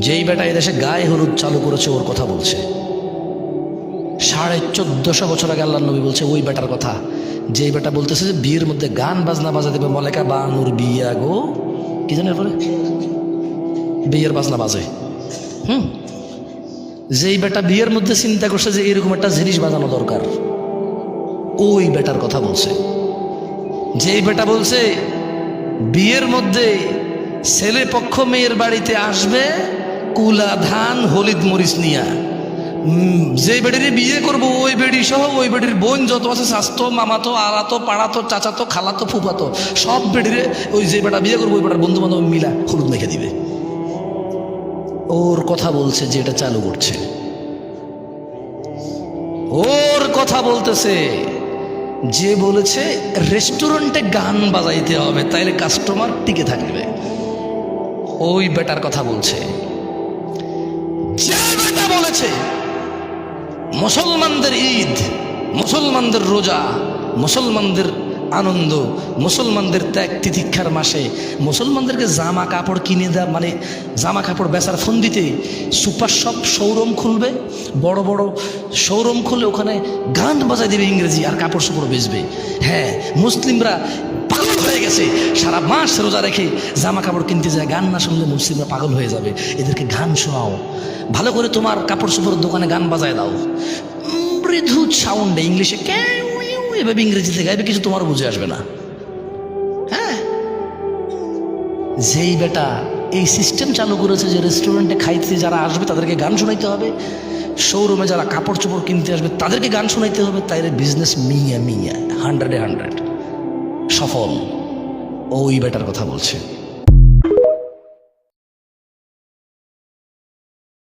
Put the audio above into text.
যেই বেটা এদেশে গায়ে হলুদ চালু করেছে, ওর কথা বলছে। সাড়ে চোদ্দশো বছর আগে আল্লাহ নবী বলছে, ওই বেটার কথা। যেই বেটা বলতেছে যে, বিয়ের মধ্যে গান বাজনা বাজা দেবে মলেকা বানুর বিয়া গো। কি জানেন পরে বিয়ের বাজনা বাজে। হুম? যেই বেটা বিয়ের মধ্যে চিন্তা করছে যে, এরকম একটা জিনিস বাজানো দরকার। ওই বেটার কথা বলছে। যেই বেটা বলছে, বিয়ের মধ্যে ছেলে পক্ষ মেয়ের বাড়িতে আসবে, কুলা ধান, হলিদ মরিচ নিয়া। যে বেডির বিয়ে করব, ওই বেডি সহ ওই বেডির বোন যত আছে, স্বাস্থ্য, মামাতো, আলাতো, পাড়াতো, চাচাতো, খালাতো, ফুফাতো, সব বেডিরে ওই যে বেটা বিয়ে করব, ওই বেটার বন্ধু বান্ধব মিলা হলুদ মেখে দিবে। ওর কথা বলছে যে এটা চালু করছে। ওর কথা বলতেছে যে বলেছে, রেস্টুরেন্টে গান বাজাইতে হবে, তাইলে কাস্টমার টিকে থাকবে। ওই বেটার কথা বলছে। বলেছে, মুসলমানদের ঈদ, মুসলমানদের রোজা, মুসলমানদের আনন্দ, মুসলমানদের ত্যাগ তিতিক্ষার মাসে, মুসলমানদেরকে জামা কাপড় কিনে দেওয়া মানে জামা কাপড় বেচার ফোন দিতে সুপার শপ শোরুম খুলবে, বড় বড় শোরুম খুলে ওখানে গান বাজাই দেবে ইংরেজি আর কাপড় চোপড় বেচবে। হ্যাঁ মুসলিমরা পাগল হয়ে গেছে। সারা মাস রোজা রেখে জামা কাপড় কিনতে যায়, গান না শুনলে মুসলিমরা পাগল হয়ে যাবে। এদেরকে গান শোনাও। ভালো করে তোমার কাপড় চোপড়ের দোকানে গান বাজায় দাও। মৃদু সাউন্ডে ইংলিশে ক্যাউ এভাবে ইংরেজিতে গাইবে, কিছু তোমার বুঝে আসবে না। হ্যাঁ? যেই বেটা এই সিস্টেম চালু করেছে যে রেস্টুরেন্টে খাইতে যারা আসবে, তাদেরকে গান শোনাইতে হবে। শোরুমে যারা কাপড় চোপড় কিনতে আসবে, তাদেরকে গান শোনাইতে হবে। তাইলে বিজনেস মিয়া মিয়া হান্ড্রেডে হান্ড্রেড সফল। ওই বেটার কথা বলছে।